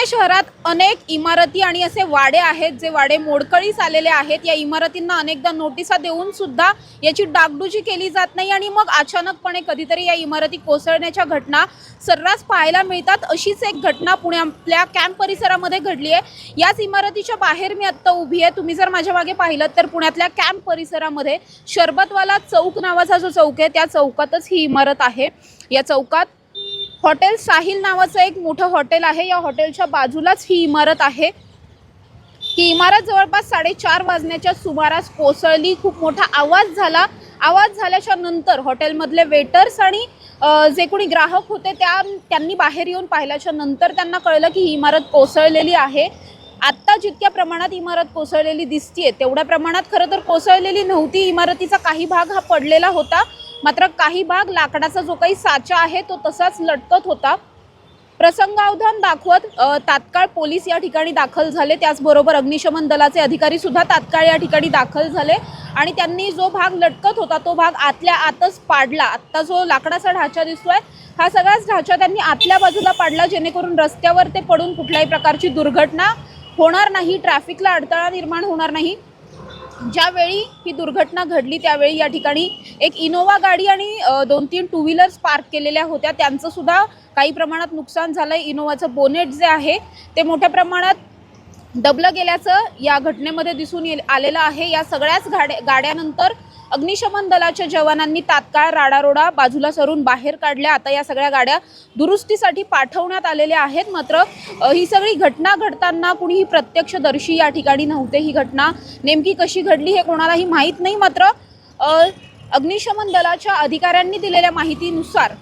पुणे शहरात अनेक इमारती आणि असे वाडे आहेत जे वाडे मोडकळीस आलेले आहेत. या इमारतींना अनेकदा नोटिसा देऊन सुद्धा याची डागडुजी केली जात नाही आणि मग अचानकपणे कधीतरी या इमारती कोसळण्याच्या घटना सर्रास पाहायला मिळतात. अशीच एक घटना पुण्यातल्या कॅम्प परिसरामध्ये घडली आहे. याच इमारतीच्या बाहेर मी आत्ता उभी आहे. तुम्ही जर माझ्या मागे पाहिलं तर पुण्यातल्या कॅम्प परिसरामध्ये शरबतवाला चौक नावाचा जो चौक आहे त्या चौकातच ही इमारत आहे. या चौकात हॉटेल साहिल नावाचं एक मोठं हॉटेल आहे. या हॉटेलच्या बाजूलाच ही इमारत आहे. ही इमारत जवळपास साडेचार वाजण्याच्या सुमारास कोसळली. खूप मोठा आवाज झाला. आवाज झाल्याच्यानंतर हॉटेलमधले वेटर्स आणि जे कोणी ग्राहक होते त्या त्यांनी बाहेर येऊन पाहिल्याच्या नंतर त्यांना कळलं की ही इमारत कोसळलेली आहे. आत्ता जितक्या प्रमाणात इमारत कोसळलेली दिसतीये तेवढ्या प्रमाणात खरं तर कोसळलेली नव्हती. इमारतीचा काही भाग हा पडलेला होता. मात्र काही भाग लाकडाचा जो काही साचा आहे तो तसाच लटकत होता. प्रसंगावधान दाखवत तात्काळ पोलीस या ठिकाणी दाखल झाले. त्याचबरोबर अग्निशमन दलाचे अधिकारी सुद्धा तात्काळ या ठिकाणी दाखल झाले. आणि त्यांनी जो भाग लटकत होता तो भाग आतल्या आतच पाडला. आत्ता जो लाकडाचा ढाचा दिसतोय हा सगळाच ढाचा त्यांनी आतल्या बाजूला पाडला जेणेकरून रस्त्यावर ते पडून कुठल्याही प्रकारची दुर्घटना होणार नाही ट्रॅफिकला अडथळा निर्माण होणार नाही. ज्यावेळी ही दुर्घटना घडली त्यावेळी या ठिकाणी एक इनोवा गाडी आणि दोन तीन टू व्हीलर्स पार्क केलेल्या होत्या. त्यांचं सुद्धा काही प्रमाणात नुकसान झालं आहे इनोवाचं बोनेट जे आहे ते मोठ्या प्रमाणात दबलं गेल्याचं या घटनेमध्ये दिसून ये आलेलं आहे. या सगळ्याच गाड्या गाड्यानंतर अग्निशमन दलाच्या जवानांनी तात्काळ राडारोडा बाजूला सरून बाहेर काढल्या. आता या सगळ्या गाड्या दुरुस्तीसाठी पाठवण्यात आलेल्या आहेत. मात्र ही सगळी घटना घडताना कुणीही प्रत्यक्षदर्शी या ठिकाणी नव्हते. ही घटना नेमकी कशी घडली हे कोणालाही माहीत नाही. मात्र अग्निशमन दलाच्या अधिकाऱ्यांनी दिलेल्या माहितीनुसार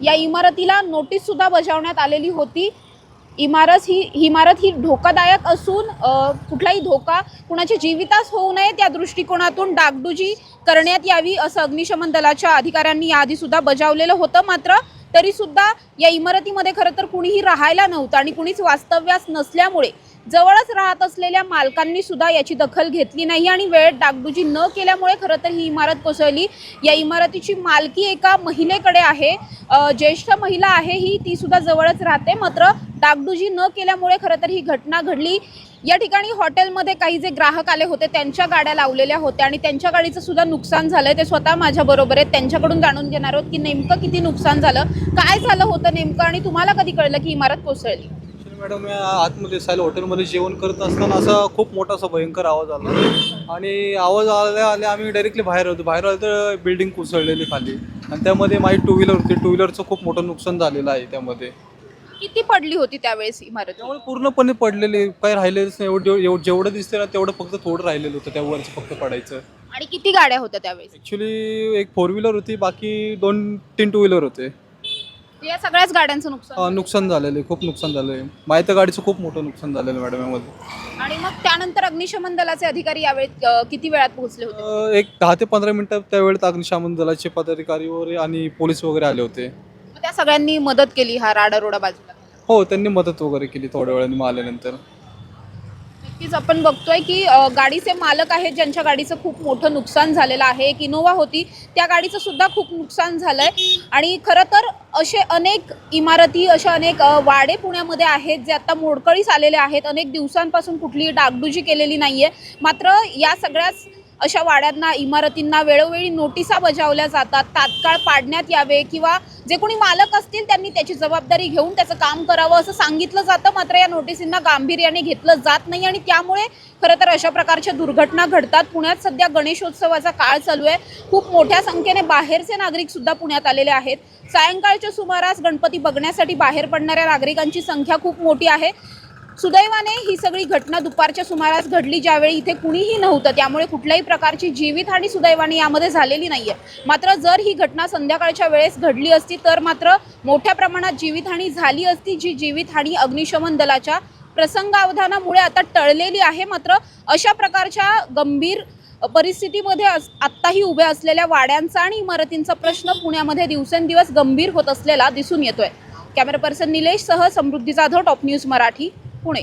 या इमारतीला नोटीस सुद्धा बजावण्यात आलेली होती. इमारत ही इमारत ही धोकादायक असून कुठलाही धोका कुणाच्या जीवितास होऊ नये त्या दृष्टिकोनातून डागडुजी करण्यात यावी असं अग्निशमन दलाच्या अधिकाऱ्यांनी याआधी सुद्धा बजावलेलं होतं. मात्र तरी सुद्धा या इमारतीमध्ये खरं तर कुणीही राहायला नव्हतं आणि कुणीच वास्तव्यास नसल्यामुळे जवळच राहत असलेल्या मालकांनी सुद्धा याची दखल घेतली नाही आणि वेळेत डागडुजी न केल्यामुळे खरं तर ही इमारत कोसळली. या इमारतीची मालकी एका महिलेकडे आहे. ज्येष्ठ महिला आहे ही ती सुद्धा जवळच राहते. मात्र डागडुजी न केल्यामुळे खरं तर ही घटना घडली. या ठिकाणी हॉटेलमध्ये काही जे ग्राहक आले होते त्यांच्या गाड्या लावलेल्या होत्या आणि त्यांच्या गाडीचं सुद्धा नुकसान झालंय. ते स्वतः माझ्या बरोबर आहेत. त्यांच्याकडून जाणून घेणार आहोत की नेमकं किती नुकसान झालं काय झालं होतं नेमकं आणि तुम्हाला कधी कळलं की इमारत कोसळली? मॅडम या आतमध्ये सायला हॉटेलमध्ये जेवण करत असताना असा खूप मोठा असा भयंकर आवाज आला. आणि आवाज आल्या आल्या आम्ही डायरेक्टली बाहेर होतो बाहेर आलो तर बिल्डिंग कोसळलेली खाली. आणि त्यामध्ये माझी टू व्हीलर होती. टू व्हीलरचं खूप मोठं नुकसान झालेलं आहे त्यामध्ये. किती पडली होती त्यावेळेस इमारत? त्यामुळे पूर्णपणे पडलेले. काही राहिलेलंच नाही. एवढं एवढं- जेवढं दिसतं ना तेवढं फक्त थोडं राहिलेलं होतं. त्यावरचं फक्त पडायचं. आणि किती गाड्या होत्या त्यावेळेस? ॲक्च्युली एक फोर व्हीलर होती. बाकी दोन तीन टू व्हीलर होते. या सगळ्याच गाड्यांचं नुकसान हा, नुकसान झालेलं आहे खूप नुकसान झालं आहे. माहिती गाडीचं खूप मोठं नुकसान झालेलं मॅडम यामध्ये. आणि मग त्यानंतर अग्निशमन दलाचे अधिकारी यावेळी अ, किती वेळात पोहोचले होते? अ, एक दहा ते पंधरा मिनिटं त्यावेळेत अग्निशमन दलाचे पदाधिकारी वगैरे आणि पोलीस वगैरे आले होते. मग त्या सगळ्यांनी मदत केली हा राडारोडा बाजूला? हो त्यांनी मदत वगैरे केली थोड्या वेळाने मग आल्यानंतर. नक्कीच आपण बघतोय की गाडीचे मालक आहेत ज्यांच्या गाडीचं खूप मोठं नुकसान झालेलं आहे. एक इनोवा होती त्या गाडीचं सुद्धा खूप नुकसान झालंय. आणि खरं तर असे अनेक इमारती अशा अनेक वाडे पुण्यामध्ये आहेत जे आता मोडकळीस आलेले आहेत. अनेक दिवसांपासून कुठलीही डागडुजी केलेली नाहीये. मात्र या सगळ्याच अशा वाड्यांना इमारतींना वेळोवेळी नोटिसा बजावल्या जातात तात्काळ पाडण्यात यावे किंवा जे कोणी मालक असतील त्यांनी त्याची जबाबदारी घेऊन त्याचं काम करावं असं सांगितलं जातं. मात्र या नोटिसींना गांभीर्याने घेतलं जात नाही आणि त्यामुळे खरं तर अशा प्रकारच्या दुर्घटना घडतात. पुण्यात सध्या गणेशोत्सवाचा काळ चालू आहे. खूप मोठ्या संख्येने बाहेरचे नागरिक सुद्धा पुण्यात आलेले आहेत. सायंकाळच्या सुमारास गणपती बघण्यासाठी बाहेर पडणाऱ्या नागरिकांची संख्या खूप मोठी आहे. सुदैवाने ही सगळी घटना दुपारच्या सुमारास घडली ज्यावेळी इथे कुणीही नव्हतं. त्यामुळे कुठल्याही प्रकारची जीवितहानी सुदैवाने यामध्ये झालेली नाहीये. मात्र जर ही घटना संध्याकाळच्या वेळेस घडली असती तर मात्र मोठ्या प्रमाणात जीवितहानी झाली असती जी जीवितहानी अग्निशमन दलाच्या प्रसंगावधानामुळे आता टळलेली आहे. मात्र अशा प्रकारच्या गंभीर परिस्थितीमध्ये आत्ताही उभ्या असलेल्या वाड्यांचा आणि इमारतींचा प्रश्न पुण्यामध्ये दिवसेंदिवस गंभीर होत असलेला दिसून येतोय. कॅमेरा पर्सन निलेश सह समृद्धी जाधव टॉप न्यूज मराठी. पुणे